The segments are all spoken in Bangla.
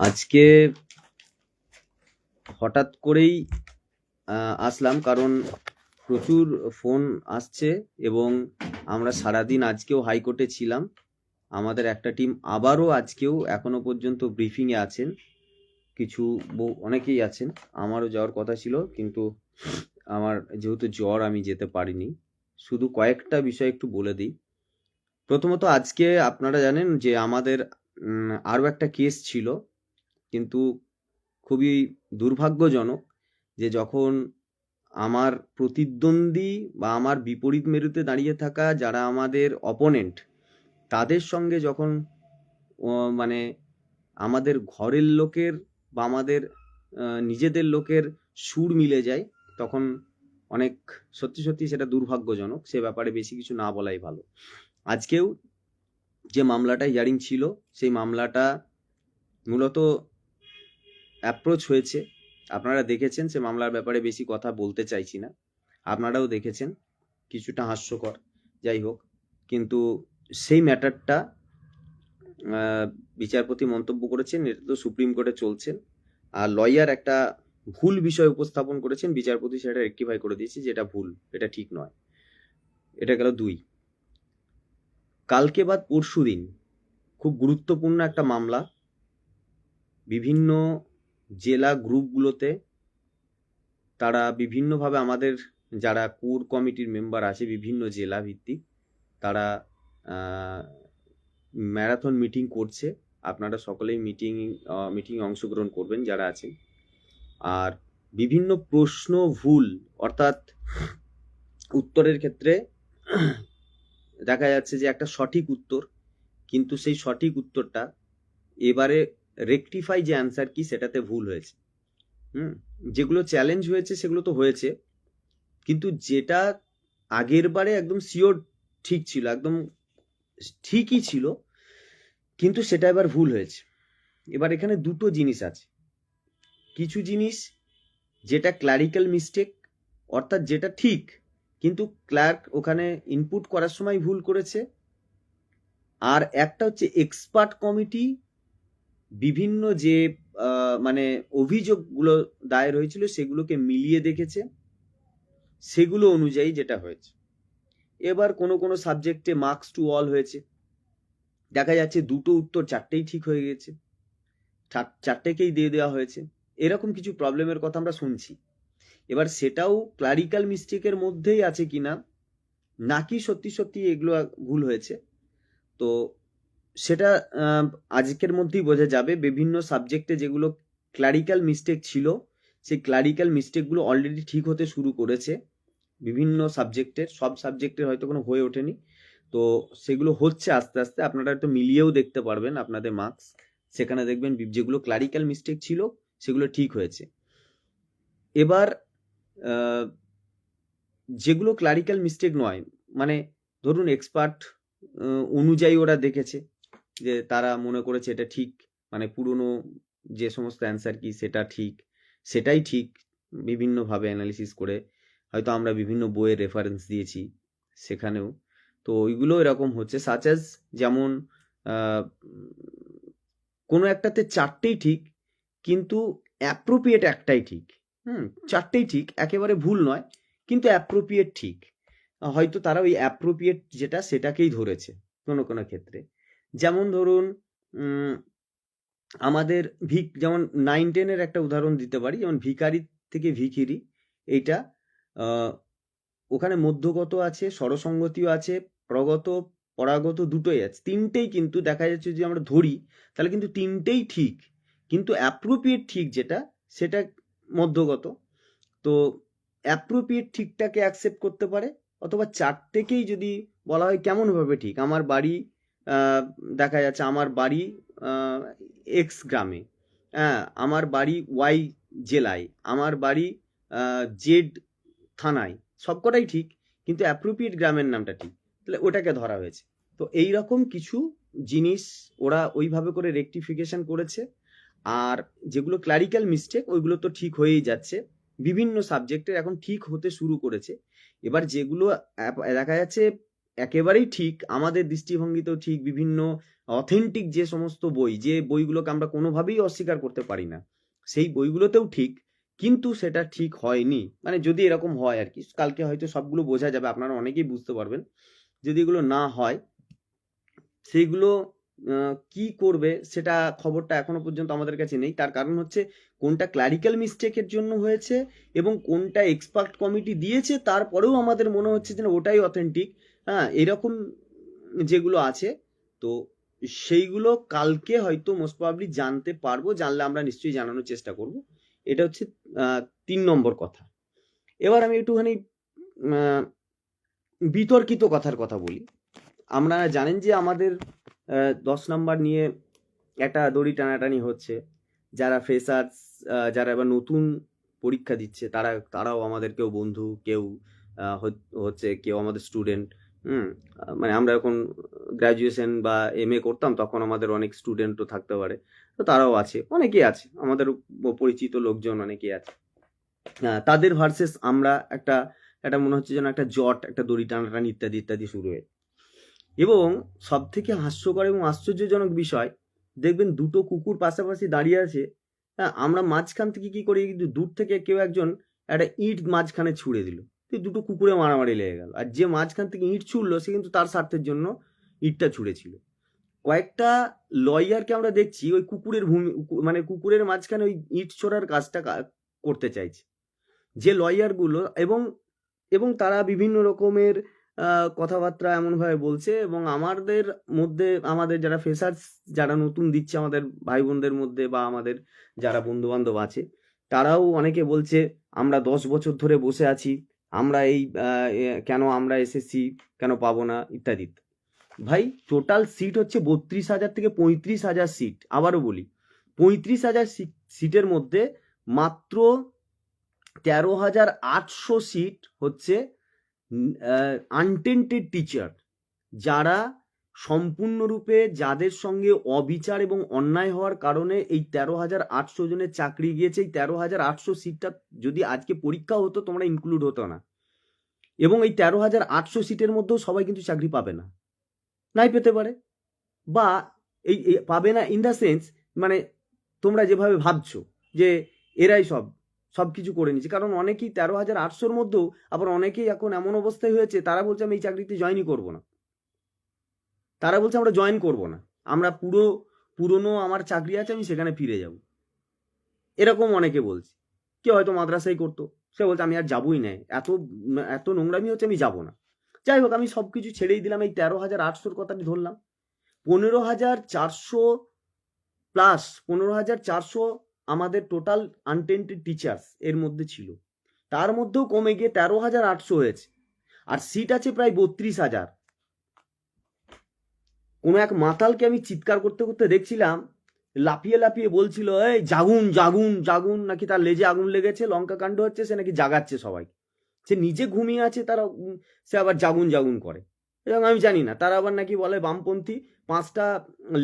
আজকে হঠাৎ করেই আসলাম কারণ প্রচুর ফোন আসছে এবং আমরা সারাদিন আজকেও হাইকোর্টে ছিলাম। আমাদের একটা টিম আবারও আজকেও এখনও পর্যন্ত ব্রিফিংয়ে আছেন। কিছু অনেকেই আছেন, আমারও যাওয়ার কথা ছিল কিন্তু আমার যেহেতু জ্বর আমি যেতে পারিনি। শুধু কয়েকটা বিষয় একটু বলে দিই। প্রথমত আজকে আপনারা জানেন যে আমাদের আরও একটা কেস ছিল। কিন্তু খুবই দুর্ভাগ্যজনক যে যখন আমার প্রতিদ্বন্দ্বী বা আমার বিপরীত মেরুতে দাঁড়িয়ে থাকা যারা আমাদের অপোনেন্ট তাদের সঙ্গে যখন মানে আমাদের ঘরের লোকের বা আমাদের নিজেদের লোকের সুর মিলে যায়, তখন অনেক, সত্যি সত্যি সেটা দুর্ভাগ্যজনক, সে ব্যাপারে বেশি কিছু না বলাই ভালো। আজকেও যে মামলাটা হিয়ারিং ছিল, সেই মামলাটা মূলত অ্যাপ্রোচ হয়েছে। আপনারা দেখেছেন সে মামলার ব্যাপারে বেশি কথা বলতে চাইছি না। আপনারাও দেখেছেন কিছুটা হাস্যকর। যাই হোক, কিন্তু সেই ম্যাটারটা বিচারপতি মন্তব্য করেছেন, এটা তো সুপ্রিম কোর্টে চলছেন আর লয়ার একটা ভুল বিষয় উপস্থাপন করেছেন, বিচারপতি সেটা রেক্টিফাই করে দিয়েছে যে এটা ভুল, এটা ঠিক নয়। এটা গেল দুই। কালকে বাদ পরশু দিন খুব গুরুত্বপূর্ণ একটা মামলা, বিভিন্ন জেলা গ্রুপগুলোতে তারা বিভিন্নভাবে আমাদের যারা কোর কমিটির মেম্বার আছে বিভিন্ন জেলা ভিত্তিক, তারা ম্যারাথন মিটিং করছে। আপনারা সকলেই মিটিং মিটিংয়ে অংশগ্রহণ করবেন যারা আছেন। আর বিভিন্ন প্রশ্ন ভুল, অর্থাৎ উত্তরের ক্ষেত্রে দেখা যাচ্ছে যে একটা সঠিক উত্তর, কিন্তু সেই সঠিক উত্তরটা এবারে রেকটিফাই যে অ্যান্সার কি সেটাতে ভুল হয়েছে। হুম? যেগুলো চ্যালেঞ্জ হয়েছে সেগুলো তো হয়েছে। কিন্তু যেটা আগের বারে একদম শিওর ঠিক ছিল, একদম ঠিকই ছিল, কিন্তু সেটা এবার ভুল হয়েছে। এবার এখানে দুটো জিনিস আছে। কিছু জিনিস যেটা ক্লারিক্যাল মিস্টেক অর্থাৎ যেটা ঠিক, কিন্তু ক্লার্ক ওখানে ইনপুট করার সময় ভুল করেছে। আর একটা হচ্ছে এক্সপার্ট কমিটি বিভিন্ন যে মানে অভিযোগগুলো দায়ের হয়েছিল সেগুলোকে মিলিয়ে দেখেছে। সেগুলো অনুযায়ী যেটা হয়েছে। এবার কোনো কোনো সাবজেক্টে মার্কস টু অল হয়েছে। দেখা যাচ্ছে দুটো উত্তর চারটেই ঠিক হয়ে গেছে। চারটেকেই দিয়ে দেওয়া হয়েছে। এরকম কিছু প্রবলেমের কথা আমরা শুনছি। এবার সেটাও ক্লারিক্যাল মিস্টেকের মধ্যেই আছে কিনা, নাকি সত্যি সত্যি এগুলো ভুল হয়েছে, তো সেটা আজকের মধ্যেই বোঝা যাবে। বিভিন্ন সাবজেক্টে যেগুলো ক্লারিক্যাল মিস্টেক ছিল, সেই ক্লারিক্যাল মিস্টেকগুলো অলরেডি ঠিক হতে শুরু করেছে। বিভিন্ন সাবজেক্টের সব সাবজেক্টের হয়তো কোনো হয়ে ওঠেনি। তো সেগুলো হচ্ছে আস্তে আস্তে, আপনারা হয়তো মিলিয়েও দেখতে পারবেন আপনাদের মার্কস সেখানে দেখবেন যেগুলো ক্লারিক্যাল মিস্টেক ছিল, সেগুলো ঠিক হয়েছে। এবার যেগুলো ক্লারিক্যাল মিস্টেক নয় মানে ধরুন এক্সপার্ট অনুযায়ী ওরা দেখেছে। যে তারা মনে করেছে এটা ঠিক মানে পুরনো যে সমস্ত অ্যান্সার কি সেটা ঠিক, সেটাই ঠিক বিভিন্নভাবে অ্যানালিসিস করে হয়তো আমরা বিভিন্ন বইয়ের রেফারেন্স দিয়েছি সেখানেও। তো ওইগুলো এরকম হচ্ছে সাচাজ যেমন কোনো একটাতে চারটেই ঠিক কিন্তু অ্যাপ্রোপ্রিয়েট একটাই ঠিক। হুম, চারটেই ঠিক, একেবারে ভুল নয়, কিন্তু অ্যাপ্রোপ্রিয়েট ঠিক। হয়তো তারা ওই অ্যাপ্রোপ্রিয়েট যেটা সেটাকেই ধরেছে কোনো কোনো ক্ষেত্রে। যেমন ধরুন আমাদের ভিক, যেমন নাইন টেনের একটা উদাহরণ দিতে পারি, যেমন ভিখারি থেকে ভিখিরি, এইটা ওখানে মধ্যগত আছে, স্বরসঙ্গতিও আছে, প্রগত, পরাগত দুটোই আছে। তিনটেই কিন্তু দেখা যাচ্ছে যদি আমরা ধরি, তাহলে কিন্তু তিনটেই ঠিক, কিন্তু অ্যাপ্রোপ্রিয়েট ঠিক যেটা, সেটা মধ্যগত। তো অ্যাপ্রোপ্রিয়েট ঠিকটাকে অ্যাকসেপ্ট করতে পারে, অথবা চারটেকেই যদি বলা হয় কেমনভাবে ঠিক? আমার বাড়ি দেখা যাচ্ছে আমার বাড়ি এক্স গ্রামে। হ্যাঁ আমার বাড়ি ওয়াই জেলায়, আমার বাড়ি জেড থানায়। সবকটাই ঠিক, কিন্তু অ্যাপ্রোপ্রিয়েট গ্রামের নামটা ঠিক। তাহলে ওটাকে ধরা হয়েছে। তো এই রকম কিছু জিনিস ওরা ওইভাবে করে রেকটিফিকেশন করেছে। আর যেগুলো ক্লারিক্যাল মিস্টেক ওইগুলো তো ঠিক হয়েই যাচ্ছে। বিভিন্ন সাবজেক্টের এখন ঠিক হতে শুরু করেছে। এবার যেগুলো দেখা যাচ্ছে একেবারেই ঠিক, আমাদের দৃষ্টিভঙ্গিতেও ঠিক, বিভিন্ন অথেন্টিক যে সমস্ত বই, যে বইগুলোকে আমরা কোনোভাবেই অস্বীকার করতে পারি না, সেই বইগুলোতেও ঠিক, কিন্তু সেটা ঠিক হয়নি। মানে যদি এরকম হয় আর কি, কালকে হয়তো সবগুলো বোঝা যাবে, আপনারা অনেকেই বুঝতে পারবেন। যদি এগুলো না হয় সেইগুলো কি করবে সেটা খবরটা এখনও পর্যন্ত আমাদের কাছে নেই। তার কারণ হচ্ছে কোনটা ক্লারিক্যাল মিস্টেকের জন্য হয়েছে এবং কোনটা এক্সপার্ট কমিটি দিয়েছে তারপরেও আমাদের মনে হচ্ছে যে ওটাই অথেন্টিক হ্যাঁ এরকম যেগুলো আছে, তো সেইগুলো কালকে হয়তো মোস্ট প্রবাবলি জানতে পারব, জানলে আমরা নিশ্চয়ই জানানোর চেষ্টা করব। এটা হচ্ছে তিন নম্বর কথা। এবার আমি একটুখানি বিতর্কিত কথার কথা বলি। আমরা জানেন যে আমাদের দশ নাম্বার নিয়ে একটা দড়ি টানাটানি হচ্ছে। যারা ফ্রেশার্স যারা এবার নতুন পরীক্ষা দিচ্ছে, তারা, তারাও আমাদের কেউ বন্ধু, কেউ হচ্ছে কেউ আমাদের স্টুডেন্ট হুম? মানে আমরা এখন গ্র্যাজুয়েশন বা এম এ করতাম, তখন আমাদের অনেক স্টুডেন্টও থাকতে পারে। তো তারাও আছে, অনেকেই আছে, আমাদের পরিচিত লোকজন অনেকেই আছে। তাদের ভার্সেস আমরা একটা একটা মনে হচ্ছে যেন একটা জট, একটা দড়ি টানাটানি ইত্যাদি ইত্যাদি শুরু হয়ে এবং সব থেকে হাস্যকর এবং আশ্চর্যজনক বিষয়, দেখবেন দুটো কুকুর পাশাপাশি দাঁড়িয়ে আছে। হ্যাঁ আমরা মাঝখান থেকে কি করি, কিন্তু দূর থেকে কেউ একজন একটা ইট মাঝখানে ছুঁড়ে দিল। তো দুটো কুকুরে মারামারি লেগে গেল। আর যে মাঝখান থেকে ইট ছুড়লো, সে কিন্তু তার স্বার্থের জন্য ইটটা ছুঁড়েছিল। কয়েকটা লয়ারকে আমরা দেখছি, ওই কুকুরের ভূমি মানে কুকুরের মাঝখানে ওই ইট ছোড়ার কাজটা করতে চাইছে। যে লয়ারগুলো, এবং এবং তারা বিভিন্ন রকমের কথাবার্তা এমনভাবে বলছে এবং আমাদের মধ্যে, আমাদের যারা ফ্রেশার্স যারা নতুন দিচ্ছে আমাদের ভাই বোনদের মধ্যে বা আমাদের যারা বন্ধু বান্ধব আছে, তারাও অনেকে বলছে, আমরা দশ বছর ধরে বসে আছি, আমরা এই কেন আমরা এসএসসি কেন পাবো না ইত্যাদি। ভাই টোটাল সিট হচ্ছে বত্রিশ হাজার থেকে পঁয়ত্রিশ হাজার সিট আবারও বলি, পঁয়ত্রিশ হাজার সিটের মধ্যে মাত্র তেরো হাজার আটশো সিট হচ্ছে আনটেন্টেড টিচার যারা সম্পূর্ণরূপে যাদের সঙ্গে অবিচার এবং অন্যায় হওয়ার কারণে এই তেরো হাজার আটশো জনের চাকরি গিয়েছে, এই তেরো হাজার আটশো সিটটা যদি আজকে পরীক্ষা হতো, তোমরা ইনক্লুড হতো না। এবং এই তেরো হাজার আটশো সিটের মধ্যেও সবাই কিন্তু চাকরি পাবে না। নাই পেতে পারে। বা এই পাবে না ইন দ্য সেন্স মানে তোমরা যেভাবে ভাবছ যে এরাই সব। সব কিছু করে নিচ্ছে কারণ অনেকেই তেরো হাজার আটশোর মধ্যেও আবার অনেকেই এখন এমন অবস্থায় হয়েছে, তারা বলছে আমি এই চাকরিতে জয়েনই করব না। তারা বলছে আমরা জয়েন করব না। আমরা পুরো, পুরনো আমার চাকরি আছে, আমি সেখানে ফিরে যাব। এরকম অনেকে বলছে। কেউ হয়তো মাদ্রাসায় করতো। সে বলছে আমি আর যাবই না। এত এত নোংরামি হচ্ছে আমি যাব না। যাই হোক, আমি সব কিছু ছেড়েই দিলাম। এই তেরো হাজার আটশোর কথাটি ধরলাম। পনেরো হাজার চারশো প্লাস পনেরো হাজার চারশো আমাদের টোটাল আনটেন্টেড টিচার্স এর মধ্যে ছিল। তার মধ্যেও কমে গিয়ে তেরো হাজার আটশো হয়েছে। আর সিট আছে প্রায় বত্রিশ হাজার। কোনো এক মাতালকে আমি চিৎকার করতে করতে দেখছিলাম, লাফিয়ে লাফিয়ে বলছিল, এই জাগুন জাগুন জাগুন, নাকি তার লেজে আগুন লেগেছে, লঙ্কা কাণ্ড হচ্ছে, সে নাকি জাগাচ্ছে সবাই সে নিজে ঘুমিয়ে আছে, তারা, সে আবার জাগুন জাগুন করে। এবং আমি জানি না। তারা আবার নাকি বলে বামপন্থী, পাঁচটা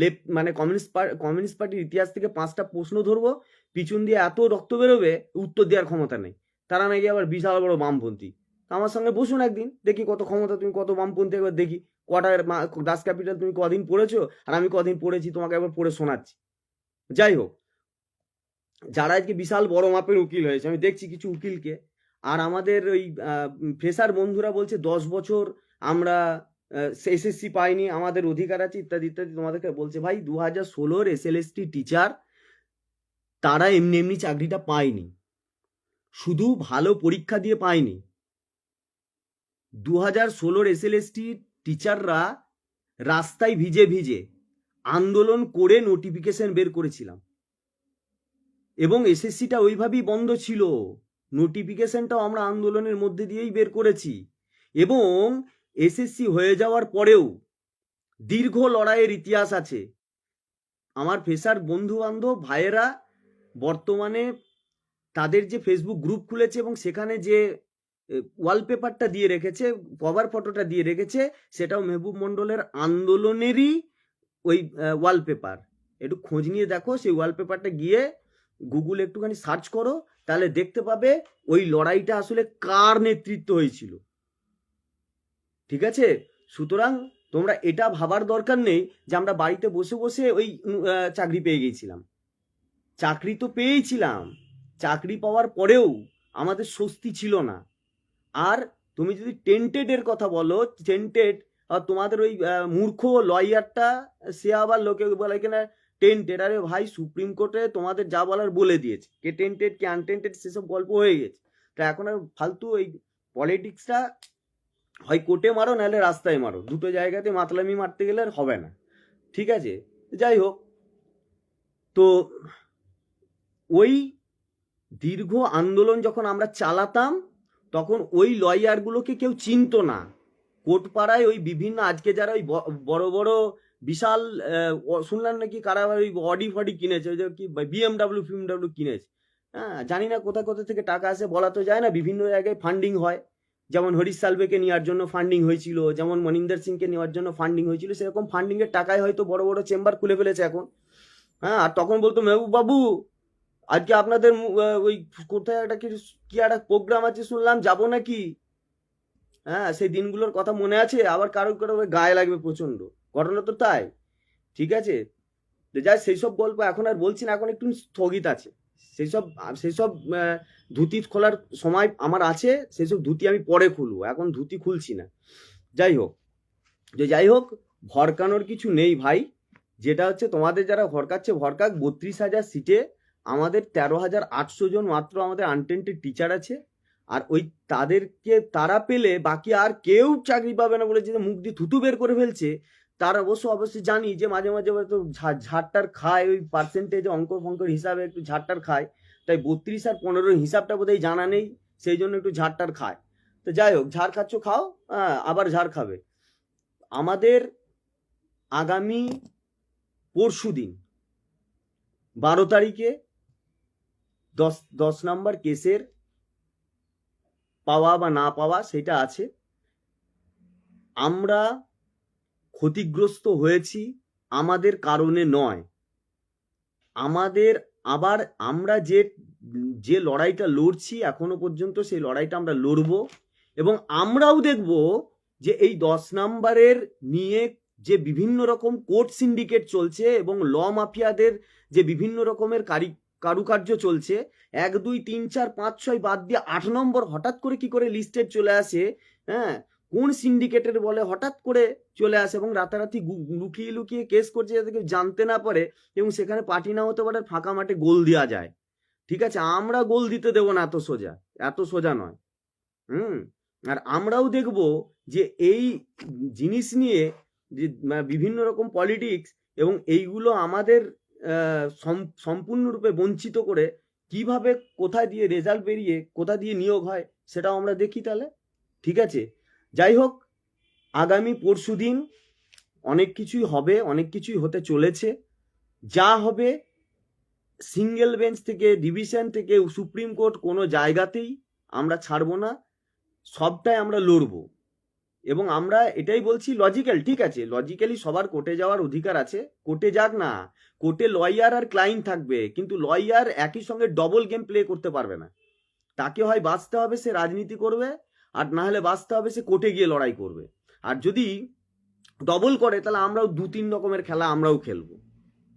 লেফট মানে কমিউনিস্ট কমিউনিস্ট পার্টির ইতিহাস থেকে পাঁচটা প্রশ্ন ধরবো, পিছন দিয়ে এত রক্ত বেরোবে, উত্তর দেওয়ার ক্ষমতা নেই। তারা নাকি আবার বিশাল বড় বামপন্থী। আমার সঙ্গে বসুন একদিন, দেখি কত ক্ষমতা তুমি, কত বামপন্থী, একবার দেখি। কটা দাস ক্যাপিটাল তুমি কদিন পড়েছো, আর আমি কদিন পড়েছি, তোমাকে একবার পড়ে শোনাচ্ছি। যাই হোক, যারা আজকে বিশাল বড় মাপের উকিল হয়েছে, আমি দেখছি কিছু উকিলকে, আর আমাদের ওই ফ্রেশার বন্ধুরা বলছে দশ বছর আমরা এসএসসি পাইনি, আমাদের অধিকার আছে, ইত্যাদি ইত্যাদি তোমাদেরকে বলছে, ভাই দু হাজার ষোলোর এসএলএসটি টিচার, তারা এমনি এমনি চাকরিটা পায়নি। শুধু ভালো পরীক্ষা দিয়ে পায়নি। দু হাজার ষোলোর এস এল টিচাররা রাস্তায় ভিজে ভিজে আন্দোলন করে নোটিফিকেশন বের করেছিলাম। এবং এসএসসিটা ওইভাবেই বন্ধ ছিল। নোটিফিকেশনটাও আমরা আন্দোলনের মধ্যে দিয়েই বের করেছি। এবং এসএসসি হয়ে যাওয়ার পরেও দীর্ঘ লড়াইয়ের ইতিহাস আছে। আমার ফেসার বন্ধু বান্ধব ভাইয়েরা বর্তমানে তাদের যে ফেসবুক গ্রুপ খুলেছে এবং সেখানে যে ওয়ালপেপারটা দিয়ে রেখেছে কভার ফটোটা দিয়ে রেখেছে, সেটাও মেহবুব মণ্ডলের আন্দোলনেরই ওই ওয়ালপেপার একটু খোঁজ নিয়ে দেখো, সেই ওয়ালপেপারটা গিয়ে গুগল একটুখানি সার্চ করো, তাহলে দেখতে পাবে ওই লড়াইটা আসলে কার নেতৃত্ব হয়েছিল। ঠিক আছে? সুতরাং তোমরা এটা ভাবার দরকার নেই যে আমরা বাড়িতে বসে বসে ওই চাকরি পেয়ে গেছিলাম। চাকরি তো পেয়েছিলাম চাকরি পাওয়ার পরেও আমাদের স্বস্তি ছিল না। আর তুমি যদি টেন্টেডের কথা বলো টেন্টেড তোমাদের ওই মূর্খ লয়ারটা সে আবার লোকে বলে কিনা টেন্টেড আরে ভাই সুপ্রিম কোর্টে তোমাদের যা বলার বলে দিয়েছে। কে টেন্টেড কে আনটেন্টেড সেসব গল্প হয়ে গেছে। তা এখন আর ফালতু ওই পলিটিক্সটা হয় কোর্টে মারো, নাহলে রাস্তায় মারো। দুটো জায়গাতে মাতলামি মারতে গেলে আর হবে না। ঠিক আছে? যাই হোক। তো ওই দীর্ঘ আন্দোলন যখন আমরা চালাতাম, তখন ওই লয়ারগুলোকে কেউ চিনতো না। কোর্টপাড়ায় ওই বিভিন্ন, আজকে যারা ওই বড় বড় বিশাল শুনলাম নাকি কারা ওই অডি ফডি কিনেছে, ওই যে কি বিএমডাব্লিউ ফিএমডাব্লিউ কিনেছে। হ্যাঁ জানি না কোথা কোথা থেকে টাকা আসে, বলা তো যায় না, বিভিন্ন জায়গায় ফান্ডিং হয়। যেমন হরিশ সালভেকে নেওয়ার জন্য ফান্ডিং হয়েছিল, যেমন মনিন্দর সিংকে নেওয়ার জন্য ফান্ডিং হয়েছিল, সেরকম ফান্ডিং এর টাকায় হয়তো বড় বড় চেম্বার খুলে ফেলেছে এখন। হ্যাঁ আর তখন বলতো মেহবুব বাবু আজকে আপনাদের ওই কোথায় একটা কি কি একটা প্রোগ্রাম আছে শুনলাম, যাব নাকি? হ্যাঁ সেই দিনগুলোর কথা মনে আছে, আবার কারও কারও গায়ে লাগবে প্রচণ্ড ঘটনা তো তাই, ঠিক আছে? যাই সেই সব গল্প এখন আর বলছি না, এখন একটু স্থগিত আছে। সেই সব সেই সব ধুতি খোলার সময় আমার আছে সেই সব ধুতি আমি পরে খুলবো। এখন ধুতি খুলছি না। যাই হোক, যে যাই হোক, ভরকানোর কিছু নেই ভাই। যেটা হচ্ছে তোমাদের যারা ভরকাচ্ছে, ভরকাক। বত্রিশ হাজার সিটে আমাদের তেরো হাজার আটশো জন মাত্র আমাদের আনটেন্টেড টিচার আছে। আর ওই তাদেরকে তারা পেলে বাকি আর কেউ চাকরি পাবে না বলে যে মুখ দিয়ে থুতু বের করে ফেলছে তার অবশ্য অবশ্যই জানি যে মাঝে মাঝে হয়তো ঝাড়টার খায়, ওই পার্সেন্টেজ অঙ্ক ফঙ্কর হিসাবে একটু ঝাড়টার খায়। তাই বত্রিশ আর পনেরোর হিসাবটা বোধহয় জানা নেই, সেই জন্য একটু ঝাড়টার খায়। তো যাই হোক, ঝাড় খাচ্ছ, খাও হ্যাঁ আবার ঝাড় খাবে। আমাদের আগামী পরশু দিন, বারো তারিখে দশ দশ নম্বর কেসের পাওয়া বা না পাওয়া সেটা আছে। আমরা ক্ষতিগ্রস্ত হয়েছি আমাদের কারণে নয়। আমাদের আবার আমরা যে যে লড়াইটা লড়ছি এখনও পর্যন্ত সেই লড়াইটা আমরা লড়বো এবং আমরাও দেখব যে এই দশ নাম্বারের নিয়ে যে বিভিন্ন রকম কোর্ট সিন্ডিকেট চলছে এবং ল মাফিয়াদের যে বিভিন্ন রকমের কারি, কারুকার্য চলছে, এক, দুই, তিন, চার, পাঁচ, ছয় বাদ দিয়ে আট নম্বর হঠাৎ করে কি করে লিস্টেড চলে আসে হ্যাঁ? কোন সিন্ডিকেটের বলে হঠাৎ করে চলে আসে এবং রাতারাতি লুকিয়ে লুকিয়ে কেস করছে যাতে কেউ জানতে না পারে এবং সেখানে পার্টি না হতে পারে ফাঁকা মাঠে গোল দেওয়া যায়। ঠিক আছে, আমরা গোল দিতে দেবো না এত সোজা এত সোজা নয়। হুম, আর আমরাও দেখব যে এই জিনিস নিয়ে যে বিভিন্ন রকম পলিটিক্স এবং এইগুলো আমাদের সম্পূর্ণরূপে বঞ্চিত করে কীভাবে কোথায় দিয়ে রেজাল্ট বেরিয়ে কোথা দিয়ে নিয়োগ হয় সেটাও আমরা দেখি তাহলে। ঠিক আছে? যাই হোক আগামী পরশু দিন অনেক কিছুই হবে, অনেক কিছুই হতে চলেছে। যা হবে সিঙ্গেল বেঞ্চ থেকে ডিভিশন থেকে, সুপ্রিম কোর্ট কোনো জায়গাতেই আমরা ছাড়বো না, সবটাই আমরা লড়বো। এবং আমরা এটাই বলছি লজিক্যাল ঠিক আছে লজিক্যালি সবার কোর্টে যাওয়ার অধিকার আছে, কোর্টে যাক না, কোর্টে লয়ার আর ক্লায়েন্ট থাকবে, কিন্তু লয়ার একই সঙ্গে ডবল গেম প্লে করতে পারবে না। তাকে হয় বাঁচতে হবে, সে রাজনীতি করবে আর না হলে বাঁচতে হবে, সে কোর্টে গিয়ে লড়াই করবে। আর যদি ডবল করে, তাহলে আমরাও দু তিন রকমের খেলা আমরাও খেলব।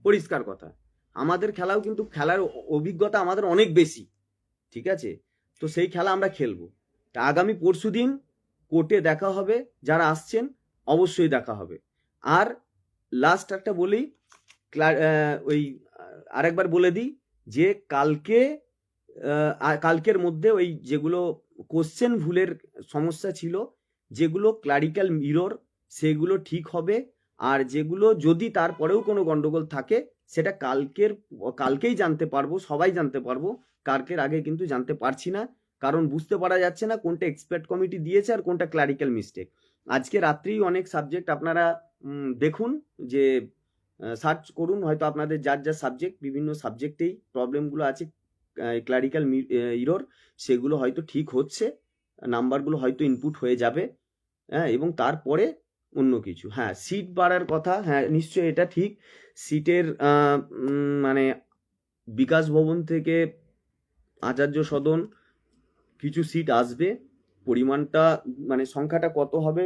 পরিষ্কার কথা। আমাদের খেলাও কিন্তু, খেলার অভিজ্ঞতা আমাদের অনেক বেশি, ঠিক আছে? তো সেই খেলা আমরা খেলব। তা আগামী পরশু দিন কোর্টে দেখা হবে, যারা আসছেন, অবশ্যই দেখা হবে। আর লাস্ট একটা বলি ওই, আরেকবার বলে দিই যে কালকে কালকের মধ্যে ওই যেগুলো কোশ্চেন ভুলের সমস্যা ছিল, যেগুলো ক্লারিক্যাল মিরর সেগুলো ঠিক হবে, আর যেগুলো যদি তারপরেও কোনো গন্ডগোল থাকে, সেটা কালকের, কালকেই জানতে পারব, সবাই জানতে পারব, কালকের আগে কিন্তু জানতে পারছি না, কারণ বুঝতে পারা যাচ্ছে না কোনটা এক্সপার্ট কমিটি দিয়েছে আর কোনটা ক্লারিক্যাল মিস্টেক আজকে রাত্রেই অনেক সাবজেক্ট আপনারা দেখুন, যে সার্চ করুন, হয়তো আপনাদের যার যার সাবজেক্ট বিভিন্ন সাবজেক্টেই প্রবলেমগুলো আছে ক্লারিক্যাল ইরোর সেগুলো হয়তো ঠিক হচ্ছে নাম্বারগুলো হয়তো ইনপুট হয়ে যাবে হ্যাঁ এবং তারপরে অন্য কিছু হ্যাঁ সিট বাড়ার কথা হ্যাঁ নিশ্চয়ই এটা ঠিক সিটের মানে বিকাশ ভবন থেকে আচার্য সদন কিছু সিট আসবে, পরিমাণটা মানে সংখ্যাটা কত হবে,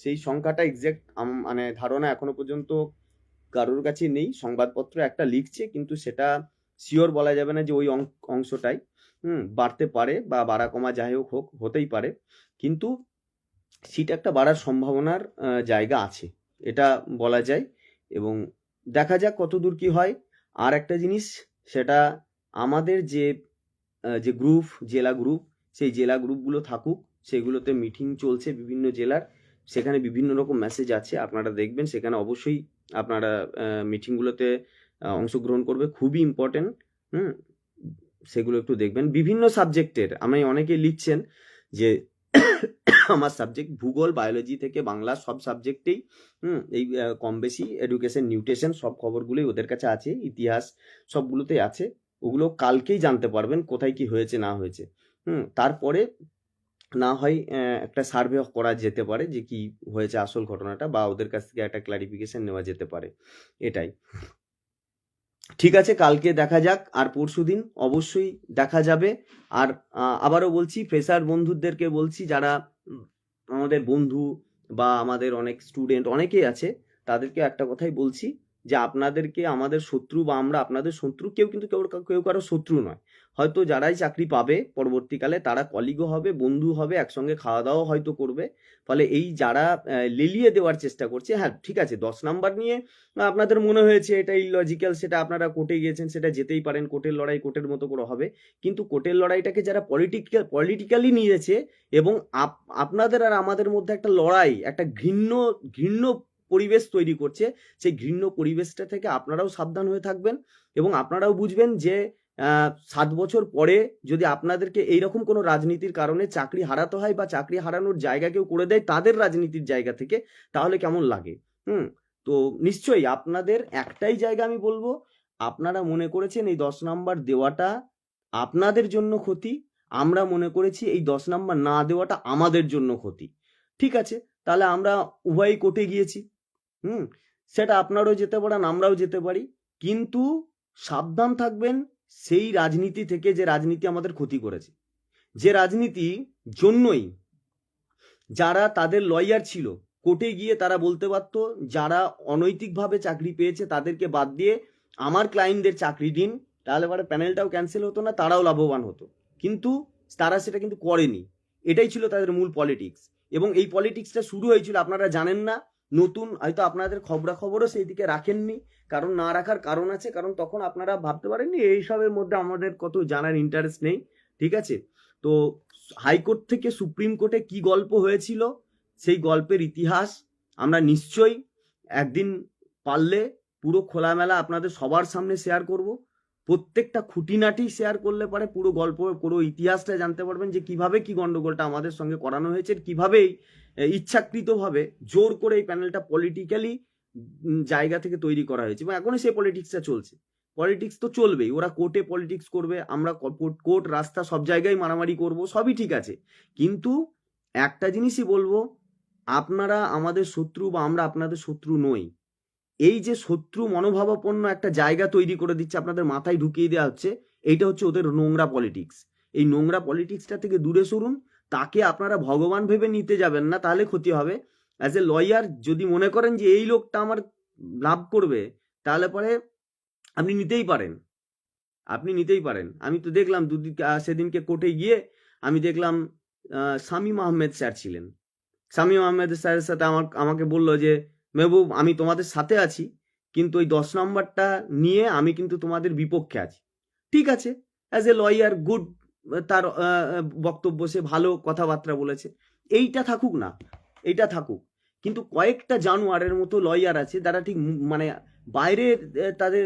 সেই সংখ্যাটা এক্সাক্ট মানে ধারণা এখনও পর্যন্ত কারোর কাছে নেই, সংবাদপত্র একটা লিখছে, কিন্তু সেটা শিওর বলা যাবে না যে ওই অংশটাই, হুম, বাড়তে পারে বা বাড়া কমা যাই হোক হোক, হতেই পারে। কিন্তু সিট একটা বাড়ার সম্ভাবনার জায়গা আছে, এটা বলা যায়। এবং দেখা যাক কত দূর কি হয়। আর একটা জিনিস, সেটা আমাদের যে যে গ্রুপ জেলা গ্রুপ সেই জেলা গ্রুপগুলো থাকুক, সেগুলোতে মিটিং চলছে বিভিন্ন জেলার, সেখানে বিভিন্ন রকম মেসেজ আছে, আপনারা দেখবেন, সেখানে অবশ্যই আপনারা মিটিংগুলোতে অংশগ্রহণ করবে, খুবই ইম্পর্টেন্ট হুম? সেগুলো একটু দেখবেন। বিভিন্ন সাবজেক্টের, আমি অনেকে লিখছেন যে আমার সাবজেক্ট ভূগোল বায়োলজি থেকে বাংলা সব সাবজেক্টেই হুম? এই কম বেশি এডুকেশন নিউট্রিশন সব খবরগুলোই ওদের কাছে আছে, ইতিহাস সবগুলোতেই আছে। ওগুলো কালকেই জানতে পারবেন কোথায় কি হয়েছে, না হয়েছে, হুম? তারপরে না হয় একটা সার্ভে করা যেতে পারে যে কি হয়েছে আসল ঘটনাটা বা ওদের কাছ থেকে একটা ক্লারিফিকেশন নেওয়া যেতে পারে, এটাই। ঠিক আছে, কালকে দেখা যাক, আর পরশু দিন অবশ্যই দেখা যাবে। আর আবারও বলছি, ফ্রেশার বন্ধুদেরকে বলছি, যারা আমাদের বন্ধু বা আমাদের অনেক স্টুডেন্ট অনেকেই আছে, তাদেরকে একটা কথাই বলছি যে, আপনাদেরকে আমাদের শত্রু বা আমরা আপনাদের শত্রু কেউ কিন্তু কেউ কেউ কারও শত্রু নয়। হয়তো যারাই চাকরি পাবে পরবর্তীকালে তারা কলিগও হবে বন্ধু হবে, একসঙ্গে খাওয়া দাওয়া হয়তো করবে। ফলে এই যারা লেলিয়ে দেওয়ার চেষ্টা করছে হ্যাঁ ঠিক আছে, দশ নাম্বার নিয়ে আপনাদের মনে হয়েছে এটা ইলজিক্যাল সেটা আপনারা কোর্টে গিয়েছেন, সেটা যেতেই পারেন কোর্টের লড়াই কোর্টের মতো করে হবে। কিন্তু কোর্টের লড়াইটাকে যারা পলিটিক্যাল পলিটিক্যালি নিয়েছে এবং আপ- আপনাদের আর আমাদের মধ্যে একটা লড়াই, একটা ঘৃণ্য ঘৃণ্য পরিবেশ তৈরি করছে, সেই ঘৃণ্য পরিবেশটা থেকে আপনারাও সাবধান হয়ে থাকবেন এবং আপনারাও বুঝবেন যে সাত বছর পরে যদি আপনাদেরকে এইরকম কোনো রাজনীতির কারণে চাকরি হারাতে হয় বা চাকরি হারানোর জায়গা কেউ করে দেয় তাদের রাজনীতির জায়গা থেকে, তাহলে কেমন লাগে? হুম, তো নিশ্চয়ই আপনাদের একটাই জায়গা আমি বলব, আপনারা মনে করেছেন এই দশ নাম্বার দেওয়াটা আপনাদের জন্য ক্ষতি, আমরা মনে করেছি এই দশ নাম্বার না দেওয়াটা আমাদের জন্য ক্ষতি। ঠিক আছে, তাহলে আমরা উভয়ই কোর্টে গিয়েছি, হুম, সেটা আপনারাও যেতে পারেন, আমরাও যেতে পারি, কিন্তু সাবধান থাকবেন সেই রাজনীতি থেকে যে রাজনীতি আমাদের ক্ষতি করেছে। যে রাজনীতি জন্যই যারা তাদের লয়ার ছিল, কোর্টে গিয়ে তারা বলতে পারত, যারা অনৈতিকভাবে চাকরি পেয়েছে তাদেরকে বাদ দিয়ে আমার ক্লায়েন্টদের চাকরি দিন, তাহলে পরে প্যানেলটাও ক্যান্সেল হতো না, তারাও লাভবান হতো। কিন্তু তারা সেটা কিন্তু করেনি। এটাই ছিল তাদের মূল পলিটিক্স এবং এই পলিটিক্সটা শুরু হয়েছিল, আপনারা জানেন না নতুন, হয়তো আপনাদের খবরাখবরও সেই দিকে রাখেননি। কারণ না রাখার কারণ আছে, কারণ তখন আপনারা ভাবতে পারেননি এইসবের মধ্যে আমাদের কত জানার ইন্টারেস্ট নেই, ঠিক আছে? তো হাইকোর্ট থেকে সুপ্রিম কোর্টে কি গল্প হয়েছিল, সেই গল্পের ইতিহাস আমরা নিশ্চয়ই একদিন পারলে পুরো খোলামেলা আপনাদের সবার সামনে শেয়ার করব। প্রত্যেকটা খুঁটিনাটি শেয়ার করলে পারে পুরো গল্প, পুরো ইতিহাসটা জানতে পারবেন যে কীভাবে কি গন্ডগোলটা আমাদের সঙ্গে করানো হয়েছে কীভাবে ইচ্ছাকৃতভাবে জোর করে এই প্যানেলটা পলিটিক্যালি জায়গা থেকে তৈরি করা হয়েছে এবং এখনও সেই পলিটিক্সটা চলছে। পলিটিক্স তো চলবেই, ওরা কোর্টে পলিটিক্স করবে, আমরা কোর্ট রাস্তা সব জায়গায় মারামারি করব, সবই ঠিক আছে। কিন্তু একটা জিনিসই বলব, আপনারা আমাদের শত্রু বা আমরা আপনাদের শত্রু নই। এই যে শত্রু মনোভাবাপন্ন একটা জায়গা তৈরি করে দিচ্ছে, আপনাদের মাথায় ঢুকিয়ে দেওয়া হচ্ছে, এইটা হচ্ছে ওদের নোংরা পলিটিক্স এই নোংরা পলিটিক্সটা থেকে দূরে সরুন তাকে আপনারা ভগবান ভেবে নিতে যাবেন না, তাহলে ক্ষতি হবে। অ্যাজ এ লয়ার যদি মনে করেন যে এই লোকটা আমার লাভ করবে, তাহলে পরে আপনি নিতেই পারেন। আপনি নিতেই পারেন। আমি তো দেখলাম দুদিন সেদিনকে কোর্টে গিয়ে আমি দেখলাম শামীম আহমেদ স্যার ছিলেন। শামীম আহমেদ স্যারের সাথে আমার, আমাকে বলল যে, মেহবুব, আমি তোমাদের সাথে আছি, কিন্তু ওই দশ নম্বরটা নিয়ে আমি কিন্তু তোমাদের বিপক্ষে আছি। ঠিক আছে। অ্যাজ এ লয়ার গুড তার বক্তব্য, সে ভালো কথাবার্তা বলেছে। এইটা থাকুক না, এইটা থাকুক। কিন্তু কয়েকটা জানোয়ারের মতো লয়ার আছে তারা ঠিক মানে বাইরে তাদের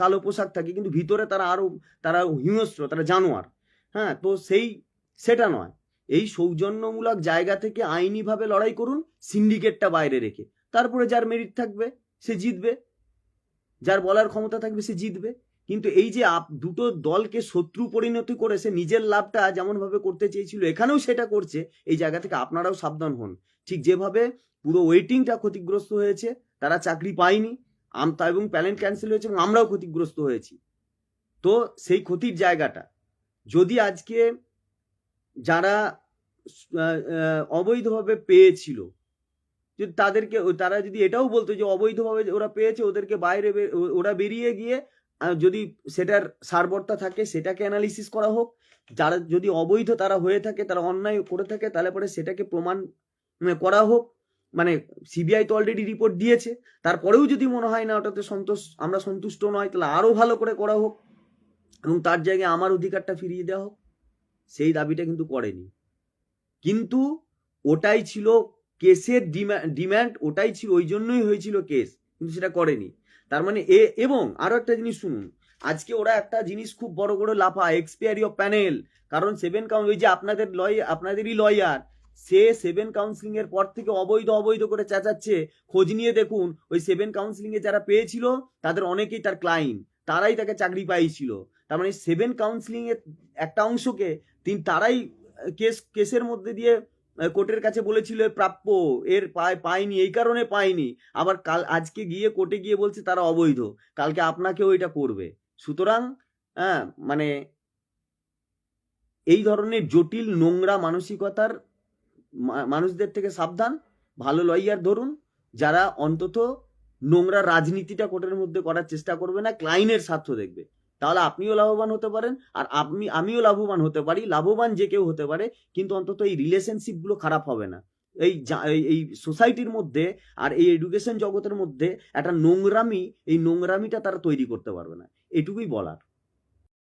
কালো পোশাক থাকে, কিন্তু ভিতরে তারা আরও, তারা হিংস্র, তারা জানোয়ার। হ্যাঁ তো সেই, সেটা নয়। এই সৌজন্যমূলক জায়গা থেকে আইনিভাবে লড়াই করুন সিন্ডিকেটটা বাইরে রেখে। তারপরে যার মেরিট থাকবে, সে জিতবে। যার বলার ক্ষমতা থাকবে, সে জিতবে। কিন্তু এই যে দুটো দলকে শত্রু পরিণতি করে সে নিজের লাভটা যেমন ভাবে করতে চেয়েছিল, এখানেও সেটা করছে। এই জায়গা থেকে আপনারাও সাবধান হন। ঠিক যেভাবে পুরো ওয়েটিংটা ক্ষতিগ্রস্ত হয়েছে, তারা চাকরি পায়নি, আম তা এবং প্যালেন্ট ক্যান্সেল হয়েছে এবং আমরাও ক্ষতিগ্রস্ত হয়েছি। তো সেই ক্ষতির জায়গাটা, যদি আজকে যারা অবৈধভাবে পেয়েছিল যদি তাদেরকে, তারা যদি এটাও বলতো যে অবৈধভাবে ওরা পেয়েছে, ওদেরকে বাইরে ওরা বেরিয়ে গিয়ে যদি সেটার সারবর্তা থাকে, সেটাকে অ্যানালিসিস করা হোক, যারা যদি অবৈধ তারা হয়ে থাকে, তারা অন্যায় করে থাকে, তাহলে পরে সেটাকে প্রমাণ করা হোক। মানে সিবিআই তো অলরেডি রিপোর্ট দিয়েছে, তারপরেও যদি মনে হয় না ওটাতে সন্তোষ, আমরা সন্তুষ্ট নয়, তাহলে আরও ভালো করে করা হোক, এবং তার জায়গায় আমার অধিকারটা ফিরিয়ে দেওয়া হোক, সেই দাবিটা কিন্তু করেনি। কিন্তু ওটাই ছিল কেসের ডিম্যান্ড ওটাই ছিল, ওই জন্যই হয়েছিল কেস, কিন্তু সেটা করেনি। তার মানে এ, এবং আরও একটা জিনিস শুনুন। আজকে ওরা একটা জিনিস খুব বড় বড় লাফা এক্সপায়ারি অফ প্যানেল কারণ সেভেন কাউন্ট ওই যে আপনাদের লয়, আপনাদেরই লয়ার সে সেভেন কাউন্সিলিং এর পর থেকে অবৈধ অবৈধ করে চেঁচাচ্ছে। খোঁজ নিয়ে দেখুন, ওই সেভেন কাউন্সিলিং এ যারা পেয়েছিল, তাদের অনেকেই তার ক্লায়েন্ট তারাই তাকে চাকরি পাইছিল। তার মানে সেভেন কাউন্সিলিং এর একটা অংশকে, তিনি, তারাই কেস কেসের মধ্যে দিয়ে কোর্টের কাছে বলেছিল প্রাপ্য, এর পায়, পায়নি, এই কারণে পায়নি। আবার কাল, আজকে গিয়ে কোর্টে গিয়ে বলছে, তারা অবৈধ, কালকে আপনাকেও এটা করবে। সুতরাং হ্যাঁ মানে এই ধরনের জটিল, নোংরা মানসিকতার মানুষদের থেকে সাবধান। ভালো লয়ার ধরুন, যারা অন্তত নোংরা রাজনীতিটা কোর্টের মধ্যে করার চেষ্টা করবে না ক্লাইনের স্বার্থ দেখবে। তাহলে আপনিও লাভবান হতে পারেন আর আপনি, আমিও লাভবান হতে পারি, লাভবান যে কেউ হতে পারে, কিন্তু অন্তত এই রিলেশনশিপগুলো খারাপ হবে না। এই- এই সোসাইটির মধ্যে আর এই এডুকেশন জগতের মধ্যে একটা নোংরামি, এই নোংরামিটা তারা তৈরি করতে পারবে না। এটুকুই বলার।